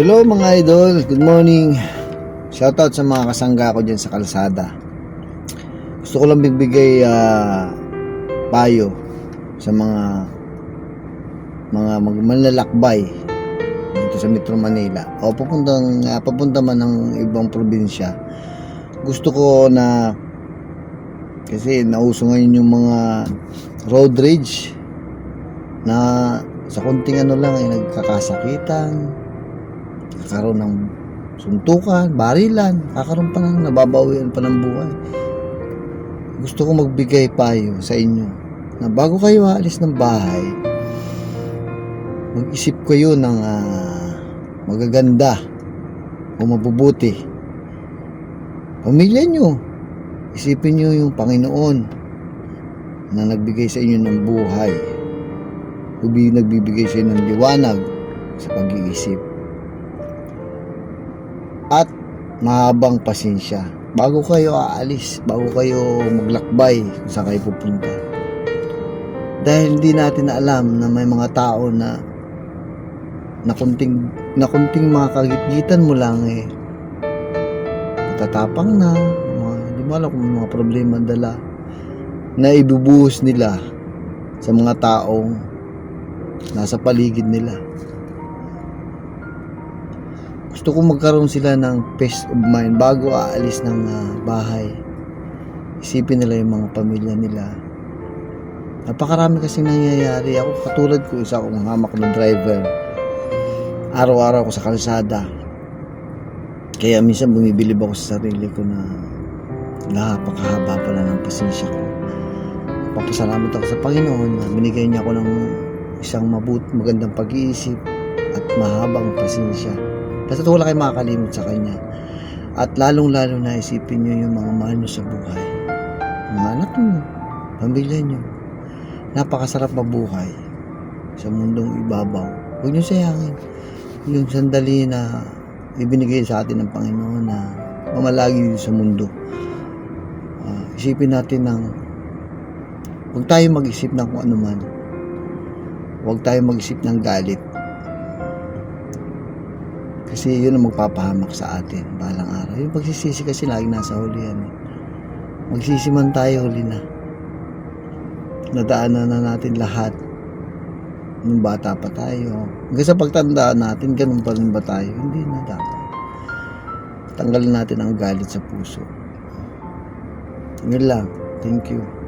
Hello mga idol, good morning. Shoutout sa mga kasangga ko dyan sa kalsada. Gusto ko lang bigbigay ah, payo sa mga mga manlalakbay dito sa Metro Manila o papuntang ah, papunta man ng ibang probinsya. Gusto ko na kasi nauso ngayon yung mga road rage na sa konting ano lang ay nagkakasakitan, kakaroon ng suntukan, barilan, kakaroon pa ng nababawian pa ng buhay. Gusto ko magbigay payo sa inyo na bago kayo aalis ng bahay, mag-isip kayo ng ah, magaganda o mabubuti. Pamilya nyo, isipin nyo yung Panginoon na nagbigay sa inyo ng buhay. Nagbibigay sa inyo ng liwanag sa pag-iisip at mahabang pasensya. Bago kayo aalis, bago kayo maglakbay kung saan kayo pupunta. Dahil hindi natin alam na may mga tao na na kunting, na kunting mga kagitgitan mo lang eh. Matatapang na mga, hindi mo alam kung mga problema dala na ibubuhos nila sa mga taong nasa paligid nila gusto ko magkaroon sila ng peace of mind bago aalis ng ah, bahay. Isipin nila yung mga pamilya nila. Napakarami kasi nangyayari. Ako katulad ko, isa akong hamak na driver. Araw-araw ko sa kalsada. Kaya minsan bumibilib ako sa sarili ko na napakahaba pala ng pasensya ko. Papasalamat ako sa Panginoon na binigay niya ako ng isang mabut, magandang pag-iisip at mahabang pasensya. Basta wala kayong makakalimot sa Kanya. At lalong-lalo na isipin nyo yung mga mahal nyo sa buhay. Mga anak nyo, pamilya nyo. Napakasarap mabuhay sa mundong ibabaw. Huwag nyo sayangin yung sandali na ibinigay sa atin ng Panginoon na mamalagi sa mundo. Ah, isipin natin ng huwag tayo mag-isip ng kung ano man. Huwag tayo mag-isip ng galit. Kasi yun ang magpapahamak sa atin balang araw. Yung pagsisisi kasi lagi nasa huli yan. eh. Magsisi man tayo, huli na. Nadaanan na natin lahat. Nung bata pa tayo. Hanggang sa pagtanda natin, ganun pa rin ba tayo? Hindi na dapat. Tanggalin natin ang galit sa puso. Yun lang. Thank you.